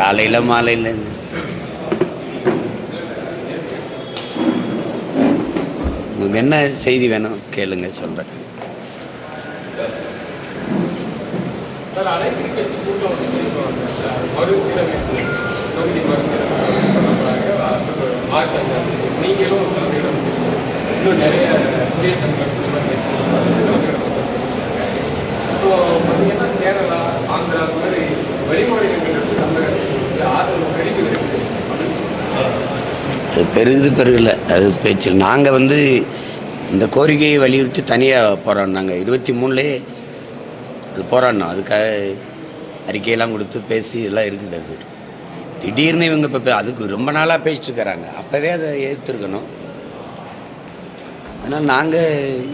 காலையில் மாலையில். உங்களுக்கு என்ன செய்தி வேணும்? கேளுங்க சொல்கிறேன் வெளிமாநிலங்கள் அது பெருகுது பெருகல. அது பேச்சு. நாங்கள் வந்து இந்த கோரிக்கையை வலியுறுத்தி தனியாக போராடினாங்க இருபத்தி மூணுலேயே அது போராடினோம். அதுக்காக அறிக்கையெல்லாம் கொடுத்து பேசி இதெல்லாம் இருக்குது அது. திடீர்னு இவங்க இப்போ அதுக்கு ரொம்ப நாளாக பேசிட்டு இருக்கிறாங்க அப்போவே அதை ஏற்றுருக்கணும் ஆனால் நாங்கள்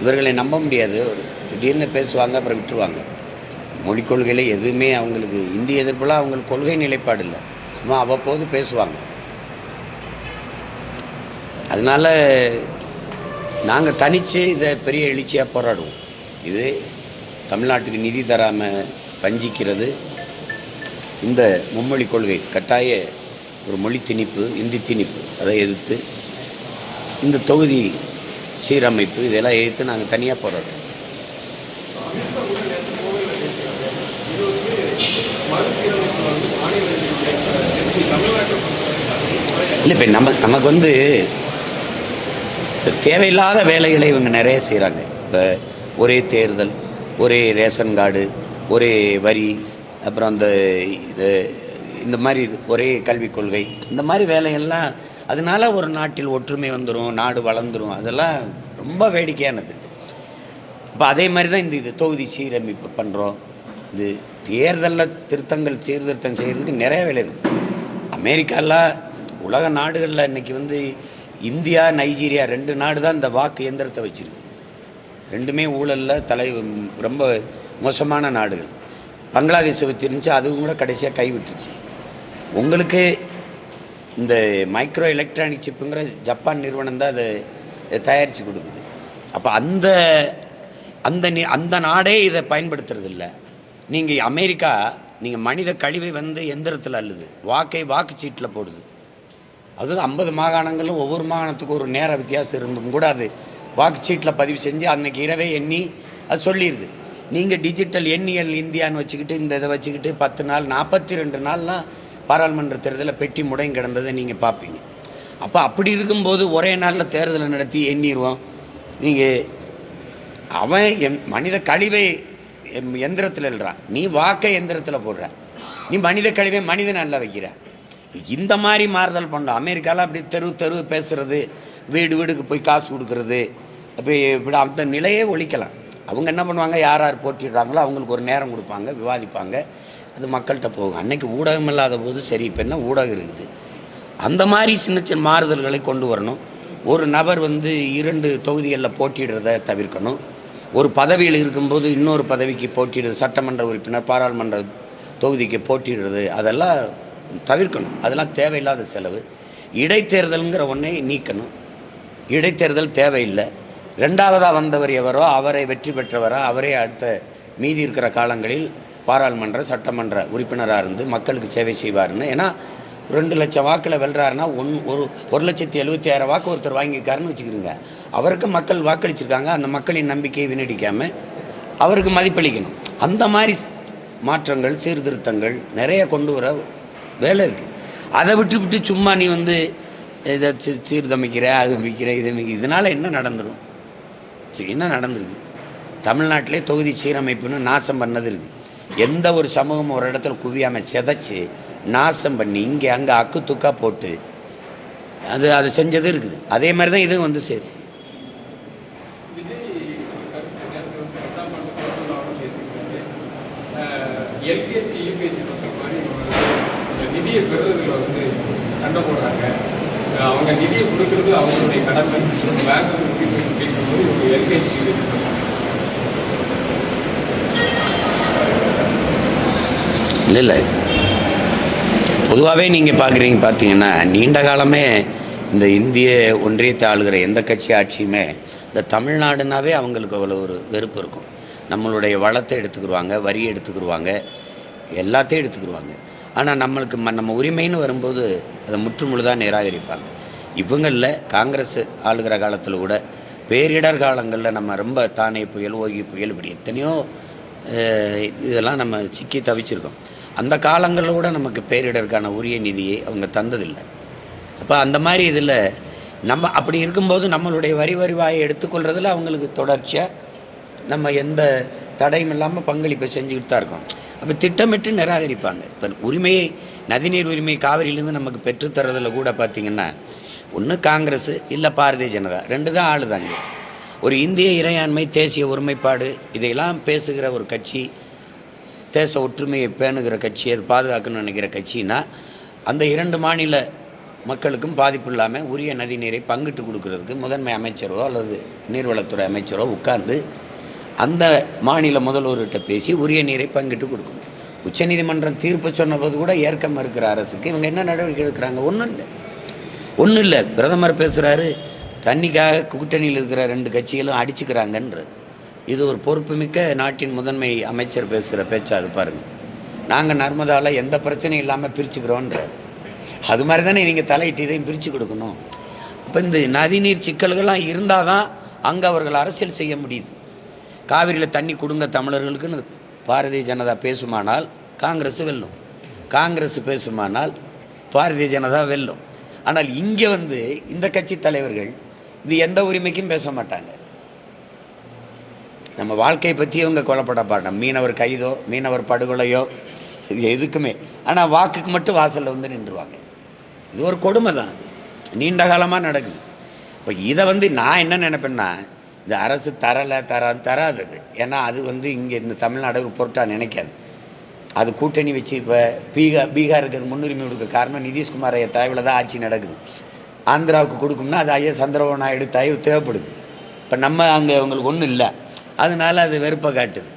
இவர்களை நம்ப முடியாது. ஒரு திடீர்னு பேசுவாங்க அப்புறம் விட்டுருவாங்க. மொழிக் கொள்கையில் எதுவுமே அவங்களுக்கு இந்தி எதிர்ப்புலாம் அவங்களுக்கு கொள்கை நிலைப்பாடு இல்லை. சும்மா அவ்வப்போது பேசுவாங்க. அதனால் நாங்கள் தனித்து இதை பெரிய எழுச்சியாக போராடுவோம். இது தமிழ்நாட்டுக்கு நிதி தராமல் வஞ்சிக்கிறது இந்த மும்மொழி கொள்கை. கட்டாய ஒரு மொழி திணிப்பு இந்தி திணிப்பு. அதை எதிர்த்து இந்த தொகுதி சீரமைப்பு இதெல்லாம் எதிர்த்து நாங்கள் தனியாக போராடுறோம். இல்லை இப்போ நம்ம நமக்கு வந்து தேவையில்லாத வேலைகளை இவங்க நிறைய செய்கிறாங்க இப்போ ஒரே தேர்தல் ஒரே ரேஷன் கார்டு ஒரே வரி அப்புறம் அந்த இது இந்த மாதிரி இது ஒரே கல்விக் கொள்கை இந்த மாதிரி வேலைகள்லாம் அதனால ஒரு நாட்டில் ஒற்றுமை வந்துடும் நாடு வளர்ந்துரும் அதெல்லாம் ரொம்ப வேடிக்கையானது. இப்போ அதே மாதிரி தான் இந்த இது தொகுதி சீரமைப்பு பண்ணுறோம் இது தேர்தலில் திருத்தங்கள் சீர்திருத்தம் செய்கிறதுக்கு நிறைய வேலை இருக்குது அமெரிக்காலாம் உலக நாடுகளில் இன்னைக்கு வந்து இந்தியா நைஜீரியா ரெண்டு நாடு தான் இந்த வாக்கு இயந்திரத்தை வச்சுருக்கு. ரெண்டுமே ஊழலில் தலை ரொம்ப மோசமான நாடுகள். பங்களாதேஷை வச்சிருந்துச்சு அதுவும் கூட கடைசியாக கைவிட்டுருச்சு. உங்களுக்கு இந்த மைக்ரோ எலக்ட்ரானிக் சிப்புங்கிற ஜப்பான் நிறுவனம் தான் அதை தயாரித்து கொடுக்குது. அப்போ அந்த அந்த நி- அந்த நாடே இதை பயன்படுத்துறதில்ல. நீங்கள் அமெரிக்கா நீங்கள் மனித கழிவை வந்து எந்திரத்தில் அள்ளுது. வாக்கை வாக்குச்சீட்டில் போடுது. அது ஐம்பது மாகாணங்களும் ஒவ்வொரு மாகாணத்துக்கும் ஒரு நேர வித்தியாசம் இருந்தும் கூட அது வாக்குச்சீட்டில் பதிவு செஞ்சு அன்னைக்கு இரவே எண்ணி அது சொல்லிடுது நீங்கள் டிஜிட்டல் எண்ணியல் இந்தியான்னு வச்சுக்கிட்டு இந்த இதை வச்சுக்கிட்டு பத்து நாள் நாற்பத்தி ரெண்டு நாள்லாம் பாராளுமன்ற தேர்தலில் பெட்டி முடங்கி கிடந்ததை நீங்கள் பார்ப்பீங்க அப்போ அப்படி இருக்கும்போது ஒரே நாளில் தேர்தலை நடத்தி எண்ணிடுவோம். நீங்கள் அவன் எம் மனித கழிவை எந்திரத்தில் எழுறான் நீ வாக்கை எந்திரத்தில் போடுற. நீ மனித கழிவை மனிதன் நல்லா வைக்கிற. இந்த மாதிரி மாறுதல் பண்ணலாம் அமெரிக்காவில் அப்படி தெரு தெரு பேசுகிறது வீடு வீடுக்கு போய் காசு கொடுக்கறது அப்போ இப்படி அந்த நிலையே ஒழிக்கலாம். அவங்க என்ன பண்ணுவாங்க? யார் யார் போட்டிடுறாங்களோ அவங்களுக்கு ஒரு நேரம் கொடுப்பாங்க விவாதிப்பாங்க. அது மக்கள்கிட்ட போகும். அன்னைக்கு ஊடகம் இல்லாத போது சரி இப்போ என்ன ஊடகம் இருக்குது? அந்த மாதிரி சின்ன சின்ன மாறுதல்களை கொண்டு வரணும். ஒரு நபர் வந்து இரண்டு தொகுதிகளில் போட்டிடுறத தவிர்க்கணும். ஒரு பதவியில் இருக்கும்போது இன்னொரு பதவிக்கு போட்டிடுறது சட்டமன்ற உறுப்பினர் பாராளுமன்ற தொகுதிக்கு போட்டிடுறது அதெல்லாம் தவிர்க்கணும். அதெல்லாம் தேவையில்லாத செலவு. இடைத்தேர்தலுங்கிற ஒன்றை நீக்கணும். இடைத்தேர்தல் தேவையில்லை. ரெண்டாவதாக வந்தவர் எவரோ அவரை வெற்றி பெற்றவரோ அவரே அடுத்த மீதி இருக்கிற காலங்களில் பாராளுமன்ற சட்டமன்ற உறுப்பினராக இருந்து மக்களுக்கு சேவை செய்வாருன்னு. ஏன்னா ரெண்டு லட்சம் வாக்கில் வெல்றாருன்னா ஒன் ஒரு ஒரு லட்சத்தி எழுபத்தி ஆயிரம் வாக்கு ஒருத்தர் வாங்கியிருக்காருன்னு வச்சுக்கிறோங்க அவருக்கு மக்கள் வாக்களிச்சிருக்காங்க. அந்த மக்களின் நம்பிக்கையை வீணடிக்காமல் அவருக்கு மதிப்பளிக்கணும். அந்த மாதிரி மாற்றங்கள் சீர்திருத்தங்கள் நிறைய கொண்டு வர வேலை இருக்குது அதை விட்டு விட்டு சும்மா நீ வந்து இதை சீர்தமைக்கிற அது அமைக்கிற இது அமைக்கிற இதனால் என்ன நடந்துடும் சரி, என்ன நடந்திருக்கு? தமிழ்நாட்டிலே தொகுதி சீரமைப்புன்னு நாசம் பண்ணது இருக்குது எந்த ஒரு சமூகமும் ஒரு இடத்துல குவியாமல் சிதைச்சு நாசம் பண்ணி இங்கே அங்கே அக்கு துக்கா போட்டு அது அது செஞ்சது இருக்குது. அதே மாதிரி தான் இதுவும் வந்து சேரும் விஜய் கருத்து நேரத்தில் வந்து ரெண்டாம் ஆண்டு பொருளாதாரம் பேசிக்கிறாரு எல்கேஜி யூகேஜி பசங்க மாதிரி இவங்க வந்து இந்த நிதியை பெறுறதுல வந்து சண்டை போடுறாங்க. அவங்க நிதியை கொடுக்கறது அவங்களுடைய கடமை. பேங்க் கேட்கும்போது ஒரு எல்கேஜி இல்லை இல்லை. பொதுவாகவே நீங்கள் பார்க்குறீங்க பார்த்தீங்கன்னா நீண்ட காலமே இந்த இந்திய ஒன்றியத்தை ஆளுகிற எந்த கட்சி ஆட்சியுமே இந்த தமிழ்நாடுனாவே அவங்களுக்கு அவ்வளோ ஒரு வெறுப்பு இருக்கும். நம்மளுடைய வளத்தை எடுத்துக்கிடுவாங்க வரி எடுத்துக்கிடுவாங்க எல்லாத்தையும் எடுத்துக்கிடுவாங்க ஆனால் நம்மளுக்கு ம நம்ம உரிமைன்னு வரும்போது அதை முற்றுமுழுதாக நிராகரிப்பாங்க. இவங்களில் காங்கிரஸ் ஆளுகிற காலத்தில் கூட பேரிடர் காலங்களில் நம்ம ரொம்ப தானே புயல் ஓகி புயல் இப்படி எத்தனையோ இதெல்லாம் நம்ம சிக்கி தவிச்சிருக்கோம். அந்த காலங்களில் கூட நமக்கு பேரிடருக்கான உரிய நிதியை அவங்க தந்ததில்லை. அப்போ அந்த மாதிரி இதில் நம்ம அப்படி இருக்கும்போது நம்மளுடைய வரி வருவாயை எடுத்துக்கொள்றதில் அவங்களுக்கு தொடர்ச்சியாக நம்ம எந்த தடையும் இல்லாமல் பங்களிப்பை செஞ்சுக்கிட்டு தான் இருக்கோம். அப்போ திட்டமிட்டு நிராகரிப்பாங்க. இப்போ உரிமையை நதிநீர் உரிமை காவிரியிலேருந்து நமக்கு பெற்றுத்தரதில் கூட பார்த்திங்கன்னா ஒன்று காங்கிரஸ் இல்லை பாரதிய ஜனதா. ரெண்டு தான் ஆளுதாங்க. ஒரு இந்திய இறையாண்மை தேசிய ஒருமைப்பாடு இதையெல்லாம் பேசுகிற ஒரு கட்சி தேச ஒற்றுமையை பேணுகிற கட்சி அது பாதுகாக்கணும்னு நினைக்கிற கட்சின்னா அந்த இரண்டு மாநில மக்களுக்கும் பாதிப்பு இல்லாமல் உரிய நதி நீரை பங்கிட்டு கொடுக்கறதுக்கு முதன்மை அமைச்சரோ அல்லது நீர்வளத்துறை அமைச்சரோ உட்கார்ந்து அந்த மாநில முதல்வர்கிட்ட பேசி உரிய நீரை பங்கிட்டு கொடுக்கணும். உச்சநீதிமன்றம் தீர்ப்பு சொன்னபோது கூட ஏற்க மறுக்கிற அரசுக்கு இவங்க என்ன நடவடிக்கை எடுக்கிறாங்க? ஒன்றும் இல்லை. ஒன்றும் இல்லை. பிரதமர் பேசுகிறாரு தண்ணிக்காக கூட்டணியில் இருக்கிற ரெண்டு கட்சிகளும் அடிச்சுக்கிறாங்கன்றது. இது ஒரு பொறுப்புமிக்க நாட்டின் முதன்மை அமைச்சர் பேசுகிற பேச்சா அது பாருங்கள் நாங்கள் நர்மதாவில் எந்த பிரச்சனையும் இல்லாமல் பிரிச்சுக்கிறோன்றார். அது மாதிரி தானே நீங்கள் தலையிட்டு இதையும் பிரித்து கொடுக்கணும். அப்போ இந்த நதிநீர் சிக்கல்கள்லாம் இருந்தால் தான் அங்கே அவர்கள் அரசியல் செய்ய முடியுது. காவிரியில் தண்ணி கொடுங்க தமிழர்களுக்குன்னு பாரதிய ஜனதா பேசுமானால் காங்கிரஸ் வெல்லும். காங்கிரஸ் பேசுமானால் பாரதிய ஜனதா வெல்லும். ஆனால் இங்கே வந்து இந்த கட்சி தலைவர்கள் இது எந்த உரிமைக்கும் பேச மாட்டாங்க. நம்ம வாழ்க்கையை பற்றி இவங்க கொல்லப்பட மாட்டோம் மீனவர் கைதோ மீனவர் படுகொலையோ இது எதுக்குமே. ஆனால் வாக்குக்கு மட்டும் வாசலில் வந்து நின்றுவாங்க. இது ஒரு கொடுமை தான் அது. நீண்ட காலமாக நடக்குது. இப்போ இதை வந்து நான் என்ன நினைப்பேன்னா இந்த அரசு தரலை தர தராதது. ஏன்னா அது வந்து இங்கே இந்த தமிழ்நாடு ஒரு பொருட்டாக நினைக்காது. அது கூட்டணி வச்சு இப்போ பீகார் பீகாருக்கு முன்னுரிமை கொடுக்க காரணம் நிதிஷ்குமார் ஐயா தயவில் தான் ஆட்சி நடக்குது. ஆந்திராவுக்கு கொடுக்கும்னா அது ஐயா சந்திரபாபு நாயுடு தயவு தேவைப்படுது. இப்போ நம்ம அங்கே அவங்களுக்கு ஒன்றும் இல்லை. அதனால அது வெறுப்பை காட்டுது.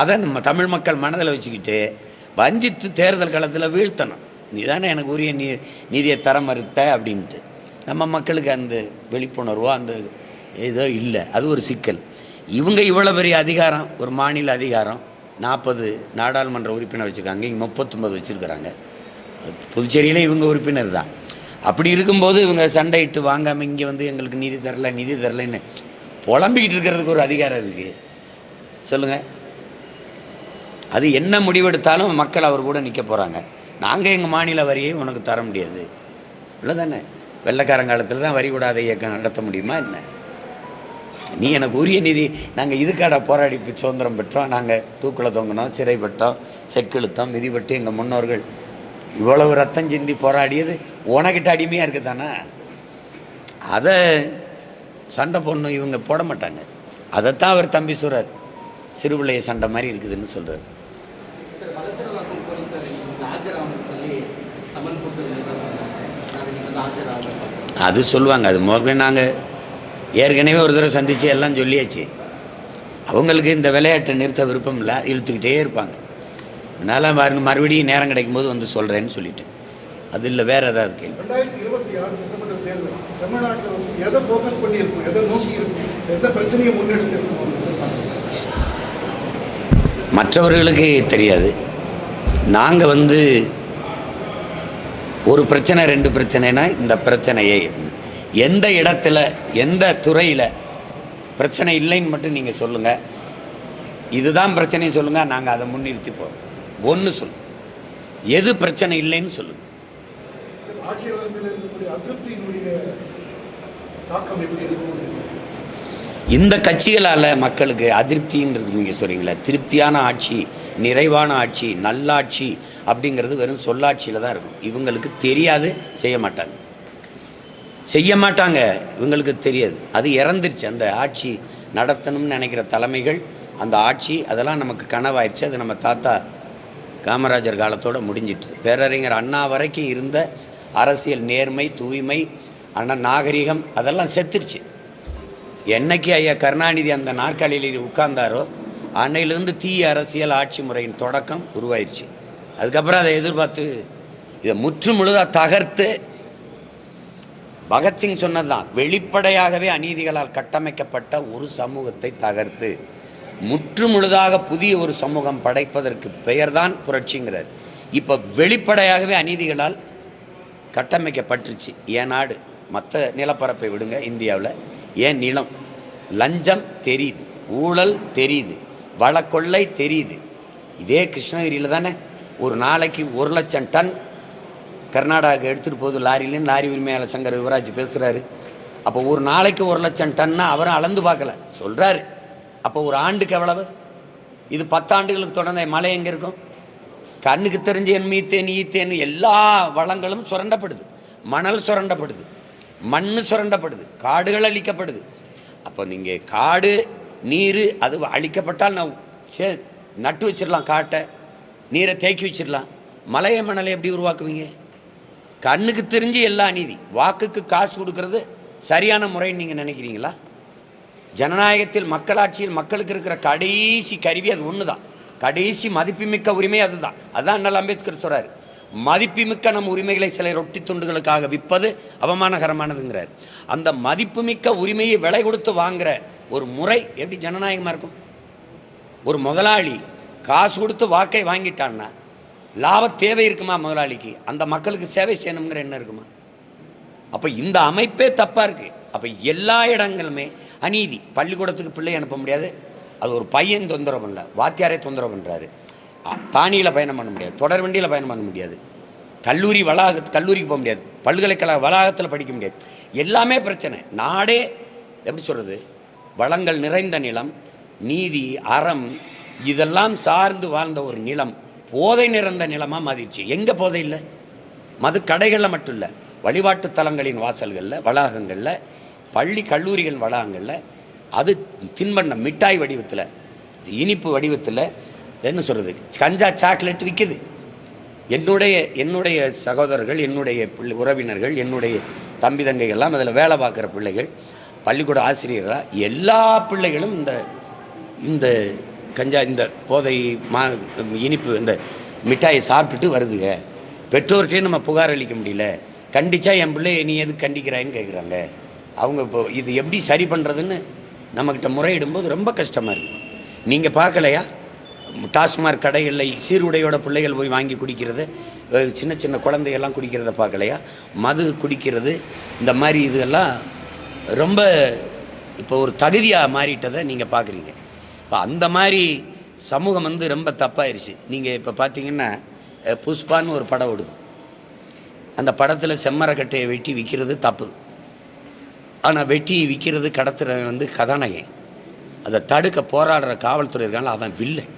அதை நம்ம தமிழ் மக்கள் மனதில் வச்சுக்கிட்டு வஞ்சித்து தேர்தல் காலத்தில் வீழ்த்தணும். நீ தானே எனக்கு உரிய நீ நீதியை தர மறுத்த அப்படின்ட்டு. நம்ம மக்களுக்கு அந்த விழிப்புணர்வோ அந்த ஏதோ இல்லை. அது ஒரு சிக்கல். இவங்க இவ்வளோ பெரிய அதிகாரம்? ஒரு மாநில அதிகாரம். நாற்பது நாடாளுமன்ற உறுப்பினர் வச்சுருக்காங்க. இங்கே முப்பத்தொம்பது வச்சுருக்கிறாங்க. புதுச்சேரியிலே இவங்க உறுப்பினர் தான். அப்படி இருக்கும்போது இவங்க சண்டையிட்டு வாங்காமல் இங்கே வந்து எங்களுக்கு நிதி தரல நிதி தரலைன்னு புலம்பிக்கிட்டு இருக்கிறதுக்கு ஒரு அதிகாரம் இருக்குது சொல்லுங்கள் அது என்ன முடிவெடுத்தாலும் மக்கள் அவர் கூட நிற்க போகிறாங்க நாங்கள் எங்கள் மாநில வரியை உனக்கு தர முடியாது. இல்லை தானே வெள்ளைக்காரங்காலத்தில் தான் வரி கூடாத இயக்கம் நடத்த முடியுமா என்ன? நீ எனக்கு உரிய நிதி. நாங்கள் இதுக்காட போராடி சுதந்திரம் பெற்றோம். நாங்கள் தூக்கில் தொங்கினோம் சிறைப்பட்டோம் செக்கிழுத்தோம் மிதிப்பட்டு எங்கள் முன்னோர்கள். இவ்வளவு ரத்தம் சிந்தி போராடியது உனக்கிட்ட அடிமையாக இருக்குது தானே அதை சண்டை போடணும் இவங்க போட மாட்டாங்க. அதைத்தான் அவர் தம்பி சொல்கிறார் சிறுபிள்ளைய சண்டை மாதிரி இருக்குதுன்னு சொல்கிறார் அது சொல்லுவாங்க. அது முதல்ல நாங்கள் ஏற்கனவே ஒரு தடவை சந்தித்து எல்லாம் சொல்லியாச்சு. அவங்களுக்கு இந்த விளையாட்டை நிறுத்த விருப்பம் இல்லை இழுத்துக்கிட்டே இருப்பாங்க. அதனால் மறு மறுபடியும் நேரம் கிடைக்கும் போது வந்து சொல்கிறேன்னு சொல்லிட்டு அது இல்லை வேறு ஏதாவது கேள்வி. மற்றவர்களுக்கு தெரியாது. நாங்கள் வந்து ஒரு பிரச்சனை ரெண்டு பிரச்சனைனா இந்த பிரச்சனையை. எந்த இடத்துல எந்த துறையில் பிரச்சனை இல்லைன்னு மட்டும் நீங்கள் சொல்லுங்கள் இதுதான் பிரச்சனைன்னு சொல்லுங்கள் நாங்கள் அதை முன்னிறுத்தி போகிறோம் ஒன்று சொல்லு. எது பிரச்சனை இல்லைன்னு சொல்லுங்கள் இந்த கட்சிகளால் மக்களுக்கு அதிருப்தின்றது நீங்கள் சொல்கிறீங்களே திருப்தியான ஆட்சி நிறைவான ஆட்சி நல்லாட்சி அப்படிங்கிறது வெறும் சொல்லாட்சியில் தான் இருக்கும். இவங்களுக்கு தெரியாது செய்ய மாட்டாங்க. செய்ய மாட்டாங்க இவங்களுக்கு தெரியாது. அது இறந்துருச்சு. அந்த ஆட்சி நடத்தணும்னு நினைக்கிற தலைமைகள் அந்த ஆட்சி அதெல்லாம் நமக்கு கனவாயிடுச்சு அது நம்ம தாத்தா காமராஜர் காலத்தோட முடிஞ்சிட்டு. பேரறிஞர் அண்ணா வரைக்கும் இருந்த அரசியல் நேர்மை தூய்மை அண்ணன் நாகரிகம் அதெல்லாம் செத்துருச்சு. என்னைக்கு ஐயா கருணாநிதி அந்த நாற்காலியில் உட்கார்ந்தாரோ அன்னையிலிருந்து தீய அரசியல் ஆட்சி முறையின் தொடக்கம் உருவாயிருச்சு. அதுக்கப்புறம் அதை எதிர்பார்த்து இதை முற்று முழுதாக தகர்த்து பகத்சிங் சொன்னதுதான் வெளிப்படையாகவே அநீதிகளால் கட்டமைக்கப்பட்ட ஒரு சமூகத்தை தகர்த்து முற்று முழுதாக புதிய ஒரு சமூகம் படைப்பதற்கு பெயர்தான் புரட்சிங்கிறார். இப்போ வெளிப்படையாகவே அநீதிகளால் கட்டமைக்கப்பட்டுருச்சு. என் நாடு? மற்ற நிலப்பரப்பை விடுங்க இந்தியாவில். ஏன் நிலம்? லஞ்சம் தெரியுது ஊழல் தெரியுது வளக்கொள்ளை தெரியுது. இதே கிருஷ்ணகிரியில் தானே ஒரு நாளைக்கு ஒரு லட்சம் டன் கர்நாடகாவுக்கு எடுத்துகிட்டு போகுது லாரியிலும் லாரி உரிமையாளர் சங்கர் யுவராஜ் பேசுகிறாரு அப்போ ஒரு நாளைக்கு ஒரு லட்சம் டன்னா அவரும் அளந்து பார்க்கல. சொல்கிறாரு அப்போ ஒரு ஆண்டுக்கு எவ்வளவு? இது பத்தாண்டுகளுக்கு தொடர்ந்த மழை எங்கே இருக்கும்? கண்ணுக்கு தெரிஞ்ச என் மீத்தேன் ஈத்தேன் எல்லா வளங்களும் சுரண்டப்படுது. மணல் சுரண்டப்படுது. மண் சுரண்டப்படுது. காடுகள் அழிக்கப்படுது. அப்போ நீங்கள் காடு நீர் அது அழிக்கப்பட்டால் நான் சே நட்டு வச்சிடலாம் காட்டை. நீரை தேக்கி வச்சிடலாம். மலையை மணலை எப்படி உருவாக்குவீங்க? கண்ணுக்கு தெரிஞ்சு எல்லா நீதி வாக்குக்கு காசு கொடுக்கறது சரியான முறைன்னு நீங்கள் நினைக்கிறீங்களா? ஜனநாயகத்தில் மக்களாட்சியில் மக்களுக்கு இருக்கிற கடைசி கருவி அது ஒன்று தான் கடைசி மதிப்புமிக்க உரிமை அதுதான். அதான் அண்ணல் அம்பேத்கர் சொல்கிறார் மதிப்புமிக்க நம் உரிமைகளை சில ரொட்டி துண்டுகளுக்காக விற்பது அவமானகரமானதுங்கிறார். அந்த மதிப்புமிக்க உரிமையை விலை கொடுத்து வாங்குகிற ஒரு முறை எப்படி ஜனநாயகமாக இருக்கும்? ஒரு முதலாளி காசு கொடுத்து வாக்கை வாங்கிட்டான்னா லாப தேவை இருக்குமா முதலாளிக்கு? அந்த மக்களுக்கு சேவை செய்யணுங்கிற எண்ணம் இருக்குமா? அப்போ இந்த அமைப்பே தப்பாக இருக்குது அப்போ எல்லா இடங்களுமே அநீதி. பள்ளிக்கூடத்துக்கு பிள்ளை அனுப்ப முடியாது. அது ஒரு பையன் தொந்தரவு பண்ணல வாத்தியாரே தொந்தரவு பண்ணுறாரு தானியில் பயணம் பண்ண முடியாது. தொடர் வண்டியில் பயணம் பண்ண முடியாது. கல்லூரி வளாக கல்லூரிக்கு போக முடியாது. பல்கலைக்கழக வளாகத்தில் படிக்க முடியாது. எல்லாமே பிரச்சனை. நாடே எப்படி சொல்கிறது வளங்கள் நிறைந்த நிலம் நீதி அறம் இதெல்லாம் சார்ந்து வாழ்ந்த ஒரு நிலம். போதை நிறைந்த நிலமாக மாறிடுச்சு. எங்கே போதை இல்லை? மது கடைகளில் மட்டும் இல்லை. வழிபாட்டு தலங்களின் வாசல்களில் வளாகங்களில் பள்ளி கல்லூரிகள் வளாகங்களில் அது தின்பண்டம் மிட்டாய் வடிவத்தில் இனிப்பு வடிவத்தில் என்ன சொல்கிறது கஞ்சா சாக்லேட் விற்கிது என்னுடைய என்னுடைய சகோதரர்கள் என்னுடைய பிள்ளை உறவினர்கள் என்னுடைய தம்பி தங்கைகள்லாம் அதில் வேலை பார்க்குற பிள்ளைகள் பள்ளிக்கூட ஆசிரியராக எல்லா பிள்ளைகளும் இந்த இந்த கஞ்சா இந்த போதை மா இனிப்பு இந்த மிட்டாயை சாப்பிட்டுட்டு வருதுங்க. பெற்றோர்கிட்டே நம்ம புகார் அளிக்க முடியல. கண்டிச்சா என் பிள்ளைய நீ எதுக்கு கண்டிக்கிறாயின்னு கேட்குறாங்க அவங்க இப்போ இது எப்படி சரி பண்ணுறதுன்னு நம்மக்கிட்ட முறையிடும்போது ரொம்ப கஷ்டமாக இருக்குது நீங்கள் பார்க்கலையா? டாஸ்மாக் கடைகளில் சீருடையோட பிள்ளைகள் போய் வாங்கி குடிக்கிறது சின்ன சின்ன குழந்தையெல்லாம் குடிக்கிறத பார்க்கலையா? மது குடிக்கிறது இந்த மாதிரி இதெல்லாம் ரொம்ப இப்போ ஒரு தகுதியாக மாறிட்டதை நீங்கள் பார்க்குறீங்க. இப்போ அந்த மாதிரி சமூகம் வந்து ரொம்ப தப்பாயிருச்சு. நீங்கள் இப்போ பார்த்தீங்கன்னா புஷ்பான்னு ஒரு படம் ஓடுது. அந்த படத்தில் செம்மரக்கட்டையை வெட்டி விற்கிறது தப்பு. ஆனால் வெட்டி விற்கிறது கடத்துறவன் வந்து கதாநாயகன். அதை தடுக்க போராடுற காவல்துறை இருக்காங்கள அவன் வில்லன்.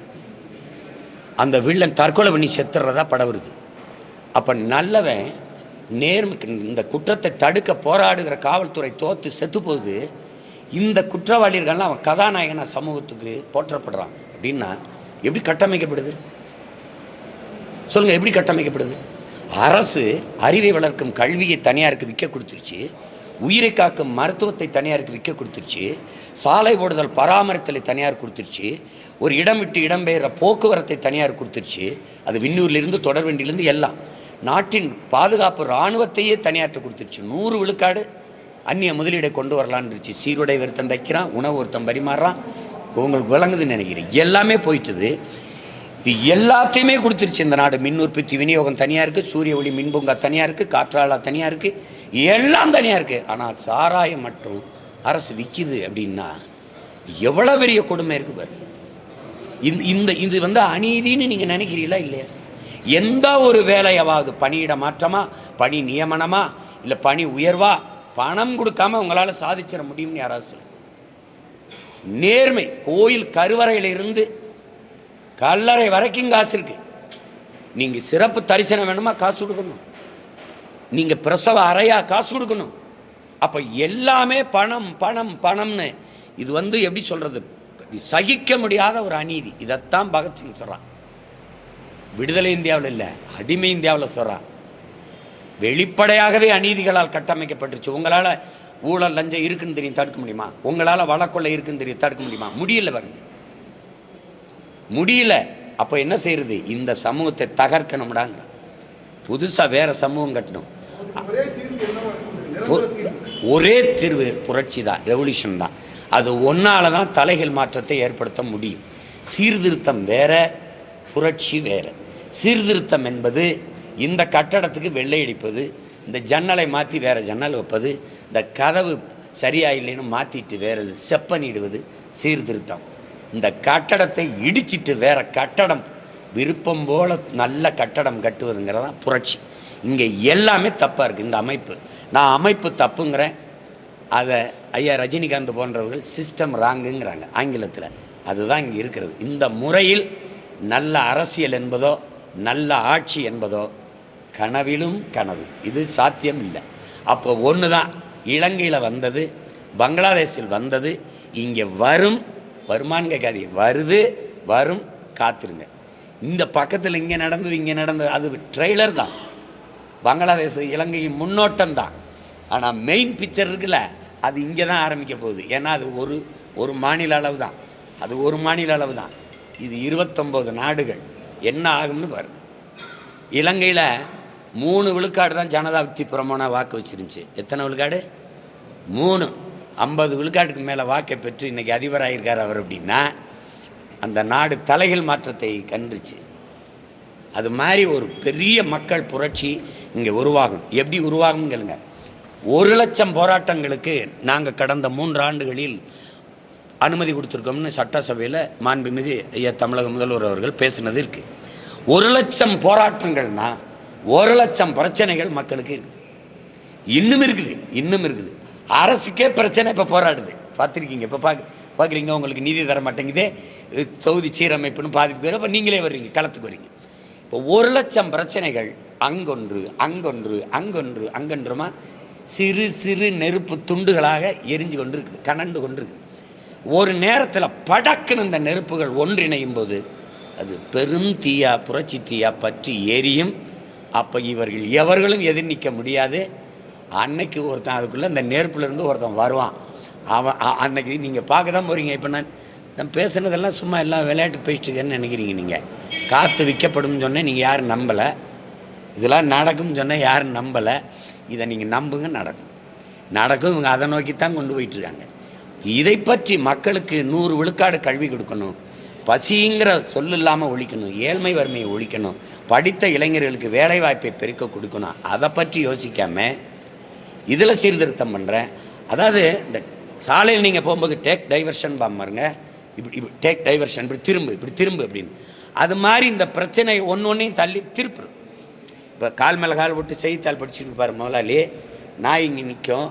அந்த வில்லன் தற்கொலை பண்ணி செத்துறதா படம் வருது. அப்போ நல்லவன் நேர்மை இந்த குற்றத்தை தடுக்க போராடுகிற காவல்துறை தோற்று செத்து போகுது. இந்த குற்றவாளிகள்லாம் அவன் கதாநாயகனாக சமூகத்துக்கு போற்றப்படுறான். அப்படின்னா எப்படி கட்டமைக்கப்படுது? சொல்லுங்கள் எப்படி கட்டமைக்கப்படுது? அரசு அறிவை வளர்க்கும் கல்வியை தனியாருக்கு விற்க கொடுத்துருச்சு. உயிரை காக்கும் மருத்துவத்தை தனியாருக்கு விற்க கொடுத்துருச்சு. சாலை ஓடுதல் பராமரித்தலை தனியார் கொடுத்துருச்சு. ஒரு இடம் விட்டு இடம் பெயர்ற போக்குவரத்தை தனியார் கொடுத்துருச்சு. அது விண்ணூர்லேருந்து தொடர்வண்டியிலேருந்து எல்லாம். நாட்டின் பாதுகாப்பு இராணுவத்தையே தனியார்கிட்ட கொடுத்துருச்சு. நூறு விழுக்காடு அந்நிய முதலீடை கொண்டு வரலான்ருச்சு சீருடை ஒருத்தன் தைக்கிறான் உணவு ஒருத்தன் பரிமாறுறான். உங்களுக்கு விளங்குதுன்னு நினைக்கிறேன். எல்லாமே போயிட்டுது. இது எல்லாத்தையுமே கொடுத்துருச்சு இந்த நாடு. மின் உற்பத்தி விநியோகம் தனியாக இருக்குது சூரிய ஒளி மின்பூங்கா தனியாக இருக்குது காற்றாலா தனியாக இருக்குது எல்லாம் தனியாக இருக்குது ஆனால் சாராயம் மட்டும் அரசு விற்கிது அப்படின்னா எவ்வளோ பெரிய கொடுமை இருக்குது பாருங்க. இந்த இந்த இது வந்து அநீதின்னு நீங்கள் நினைக்கிறீங்களா இல்லையா? எந்த ஒரு வேலையாவது பணியிட மாற்றமா? பணி நியமனமா? இல்லை பணி உயர்வா? பணம் கொடுக்காம உங்களால் சாதிச்சிட முடியும்னு யாராவது சொல்லு. நேர்மை கோயில் கருவறையிலிருந்து கல்லறை வரைக்கும் காசு இருக்கு. நீங்கள் சிறப்பு தரிசனம் வேணுமா காசு கொடுக்கணும். நீங்கள் பிரசவ அறையா காசு கொடுக்கணும். அப்போ எல்லாமே பணம் பணம் பணம்னு. இது வந்து எப்படி சொல்கிறது சகிக்க முடியாத ஒரு அநீதி. இதைத்தான் பகத்சிங் சொல்கிறான் விடுதலை இந்தியாவில் இல்லை அடிமை இந்தியாவில் சொல்கிறான் வெளிப்படையாகவே அநீதிகளால் கட்டமைக்கப்பட்டுருச்சு. உங்களால் ஊழல் லஞ்சம் இருக்குன்னு தெரியும் தடுக்க முடியுமா? உங்களால் வழக்கொள்ள இருக்குன்னு தெரியும் தடுக்க முடியுமா? முடியல பாருங்க. முடியல. அப்போ என்ன செய்யறது இந்த சமூகத்தை தகர்க்கணும்டாங்கிற புதுசாக வேற சமூகம் கட்டணும். ஒரே தீர்வு ஒரே தீர்வு புரட்சி தான் ரெவல்யூஷன் தான். அது ஒன்னால தான் தலைகள் மாற்றத்தை ஏற்படுத்த முடியும். சீர்திருத்தம் வேற புரட்சி வேற. சீர்திருத்தம் என்பது இந்த கட்டடத்துக்கு வெள்ளை அடிப்பது இந்த ஜன்னலை மாற்றி வேறு ஜன்னல் வைப்பது இந்த கதவு சரியாக இல்லைன்னு மாற்றிட்டு வேறு செப்பனிடுவது சீர்திருத்தம். இந்த கட்டடத்தை இடிச்சிட்டு வேறு கட்டடம் விருப்பம் போல் நல்ல கட்டடம் கட்டுவதுங்கிறது தான் புரட்சி. இங்கே எல்லாமே தப்பாக இருக்குது இந்த அமைப்பு. நான் அமைப்பு தப்புங்கிறேன். அதை ஐயா ரஜினிகாந்த் போன்றவர்கள் சிஸ்டம் ராங்குங்கிறாங்க ஆங்கிலத்தில். அதுதான் இங்கே இருக்கிறது. இந்த முறையில் நல்ல அரசியல் என்பதோ நல்ல ஆட்சி என்பதோ கனவிலும் கனவு. இது சாத்தியம் இல்லை. அப்போ ஒன்று தான். இலங்கையில் வந்தது பங்களாதேஷில் வந்தது இங்கே வரும் வருமானு கேட்காதீங்க. வருது வரும் காத்திருங்க. இந்த பக்கத்தில் இங்கே நடந்தது இங்கே நடந்தது அது ட்ரெய்லர் தான். பங்களாதேஷ் இலங்கையின் முன்னோட்டம் தான். ஆனால் மெயின் பிக்சர் இருக்குல்ல அது இங்கே தான் ஆரம்பிக்க போகுது. ஏன்னா அது ஒரு ஒரு மாநில அளவு தான். அது ஒரு மாநில அளவு தான். இது இருபத்தொம்போது நாடுகள். என்ன ஆகும்னு பாருங்கள் இலங்கையில் மூணு விழுக்காடு தான் ஜனதாபக்தி பிரமாண வாக்கு வச்சிருந்துச்சு. எத்தனை விழுக்காடு? மூணு. ஐம்பது விழுக்காட்டுக்கு மேலே வாக்கை பெற்று இன்றைக்கி அதிபராயிருக்கார் அவர் அப்படின்னா அந்த நாடு தலைகள் மாற்றத்தை கண்டுச்சு. அது மாதிரி ஒரு பெரிய மக்கள் புரட்சி இங்கே உருவாகும். எப்படி உருவாகும் கேளுங்க. ஒரு லட்சம் போராட்டங்களுக்கு நாங்கள் கடந்த மூன்று ஆண்டுகளில் அனுமதி கொடுத்துருக்கோம்னு சட்டசபையில் மாண்புமிகு ஐயா தமிழக முதல்வர் அவர்கள் பேசினது இருக்குது ஒரு லட்சம் போராட்டங்கள்னா ஒரு லட்சம் பிரச்சனைகள் மக்களுக்கு இருக்குது. இன்னும் இருக்குது இன்னும் இருக்குது. அரசுக்கே பிரச்சனை இப்போ போராடுது. பார்த்துருக்கீங்க இப்போ பார்க்க பார்க்குறீங்க உங்களுக்கு நிதி தர மாட்டேங்குதே. தொகுதி சீரமைப்புன்னு பாதிப்பு பேர் அப்போ நீங்களே வர்றீங்க களத்துக்கு வரீங்க இப்போ ஒரு லட்சம் பிரச்சனைகள் அங்கொன்று அங்கொன்று அங்கொன்று அங்கொன்றுமா சிறு சிறு நெருப்பு துண்டுகளாக எரிஞ்சு கொண்டு இருக்குது கனண்டு கொண்டு இருக்குது ஒரு நேரத்தில் படக்குன்னு இந்த நெருப்புகள் ஒன்றிணையும் போது அது பெரும் தீயா புரட்சி தீயா பற்றி எரியும். அப்போ இவர்கள் எவர்களும் எதிர் நிற்க முடியாது. அன்னைக்கு ஒருத்தன் அதுக்குள்ளே இந்த நெருப்புலேருந்து ஒருத்தன் வருவான். அவன் அன்னைக்கு நீங்கள் பார்க்க தான் போகிறீங்க இப்போ நான் நான் பேசுனதெல்லாம் சும்மா எல்லாம் விளையாட்டு பேசிட்டுருக்கேன்னு நினைக்கிறீங்க நீங்கள் காற்று விற்கப்படும் சொன்னால் நீங்கள் யாரும் நம்பலை. இதெல்லாம் நடக்கும்னு சொன்னால் யாரும் நம்பலை. இதை நீங்கள் நம்புங்க நடக்கும். நடக்கும் இவங்க அதை நோக்கி தான் கொண்டு போயிட்டுருக்காங்க. இதை பற்றி மக்களுக்கு நூறு விழுக்காடு கல்வி கொடுக்கணும். பசிங்கிற சொல் இல்லாமல் ஒழிக்கணும் ஏழ்மை வறுமையை ஒழிக்கணும் படித்த இளைஞர்களுக்கு வேலை வாய்ப்பை பெருக்க கொடுக்கணும் அதை பற்றி யோசிக்காம இதில் சீர்திருத்தம் பண்ணுறேன் அதாவது இந்த சாலையில் நீங்கள் போகும்போது டேக் டைவர்ஷன் பாருங்க. இப்படி இப்படி டேக் டைவர்ஷன் இப்படி திரும்பு இப்படி திரும்பு அப்படின்னு. அது மாதிரி இந்த பிரச்சனை ஒன்று ஒன்றையும் தள்ளி திருப்பு இப்போ கால் மேலே கால் விட்டு செய்தித்தாள் படிச்சுட்டு இருப்பார் முதலாளி. நாய் இங்கே நிற்கும்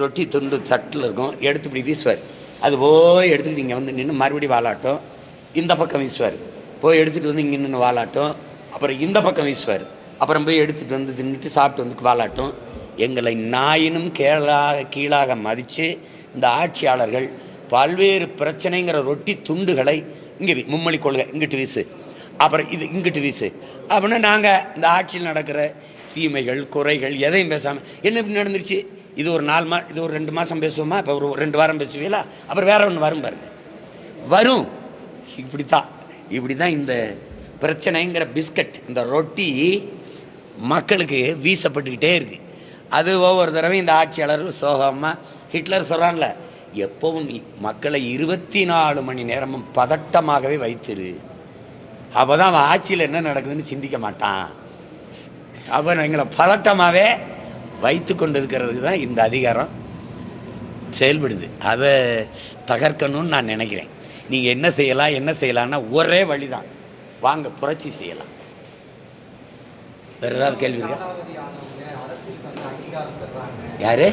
ரொட்டி துண்டு தட்டில் இருக்கும். எடுத்து இப்படி வீசுவார். அது போய் எடுத்துக்கிட்டு நீங்கள் வந்து நின்று மறுபடியும் வாலாட்டம். இந்த பக்கம் வீசுவார் போய் எடுத்துகிட்டு வந்து இங்கே நின்று வாலாட்டும். அப்புறம் இந்த பக்கம் வீசுவார் அப்புறம் போய் எடுத்துகிட்டு வந்து தின்னுட்டு சாப்பிட்டு வந்து வாலாட்டம். எங்களை நாயினும் கேளாக கீழாக மதித்து இந்த ஆட்சியாளர்கள் பல்வேறு பிரச்சனைங்கிற ரொட்டி துண்டுகளை இங்கே மும்மொழி கொள்கை இங்கிட்டு வீசு. அப்புறம் இது இங்கிட்டு வீசு. அப்படின்னா நாங்கள் இந்த ஆட்சியில் நடக்கிற தீமைகள் குறைகள் எதையும் பேசாமல் என்ன இப்படி நடந்துருச்சு? இது ஒரு நாலு மா இது ஒரு ரெண்டு மாதம் பேசுவோமா? இப்போ ஒரு ரெண்டு வாரம் பேசுவீங்களா? அப்புறம் வேற ஒன்று வரும் பாருங்கள் வரும். இப்படி தான் இப்படி தான் இந்த பிரச்சனைங்கிற பிஸ்கட் இந்த ரொட்டி மக்களுக்கு வீசப்பட்டுக்கிட்டே இருக்குது அது ஒவ்வொரு தடவையும் இந்த ஆட்சியாளர் சோகமாக ஹிட்லர் சொல்கிறான்ல எப்பவும் மக்களை இருபத்தி நாலு மணி நேரமும் பதட்டமாகவே வைத்திரு. அப்போ தான் அவன் ஆட்சியில் என்ன நடக்குதுன்னு சிந்திக்க மாட்டான். அவன் எங்களை பதட்டமாகவே வைத்து கொண்டு இருக்கிறதுக்கு தான் இந்த அதிகாரம் செயல்படுது. அதை தகர்க்கணும்னு நான் நினைக்கிறேன். நீங்கள் என்ன செய்யலாம் என்ன செய்யலாம்னா ஒரே வழி தான் வாங்க புரட்சி செய்யலாம். வேறு ஏதாவது கேள்வி இருக்கா? யாரு?